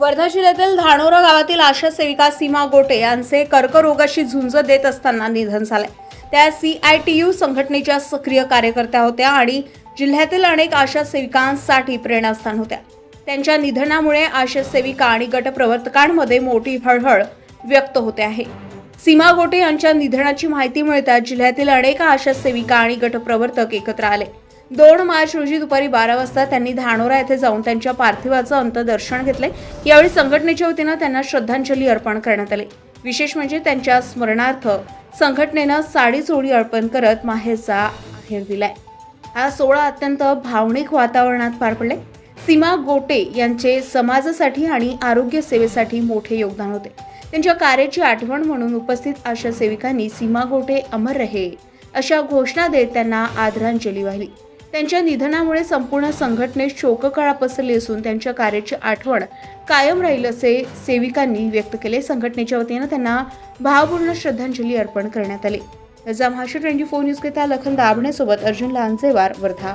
वर्धा जिल्ह्यातील धानोरा गावातील आशा सेविका सीमा गोटे यांचे कर्करोगाशी झुंज देत असताना निधन झाले. त्या सी आय टी यू संघटनेच्या सक्रिय कार्यकर्त्या होत्या आणि जिल्ह्यातील अनेक आशा सेविकांसाठी प्रेरणास्थान होत्या. त्यांच्या निधनामुळे आशा सेविका आणि गटप्रवर्तकांमध्ये मोठी हळहळ व्यक्त होते आहे. सीमा गोटे यांच्या निधनाची माहिती मिळताच जिल्ह्यातील अनेक आशा सेविका आणि गटप्रवर्तक एकत्र आले. दोन मार्च रोजी दुपारी बारा वाजता त्यांनी धानोरा येथे जाऊन त्यांच्या पार्थिवाचं अंत्यदर्शन घेतले. यावेळी संघटनेच्या वतीनं त्यांना श्रद्धांजली अर्पण करण्यात आली. विशेष म्हणजे त्यांच्या स्मरणार्थ संघटनेनं साडी चोळी अर्पण करत माहेरचा आहेर दिलाय. हा सोहळा अत्यंत भावनिक वातावरणात पार पडले सीमा गोटे यांचे समाजासाठी आणि आरोग्य सेवेसाठी मोठे योगदान होते. त्यांच्या कार्याची आठवण म्हणून उपस्थित आशा सेविकांनी सीमा गोटे अमर रहे अशा घोषणा देत त्यांना आदरांजली वाहिली. त्यांच्या निधनामुळे संपूर्ण संघटनेत शोककळा पसरली असून त्यांच्या कार्याची आठवण कायम राहील असे सेविकांनी व्यक्त केले. संघटनेच्या वतीनं त्यांना भावपूर्ण श्रद्धांजली अर्पण करण्यात आली. त्याचा महाराष्ट्र ट्वेंटी फोर न्यूज करिता लखन दाभणेसोबत अर्जुन लांजेवार वर्धा.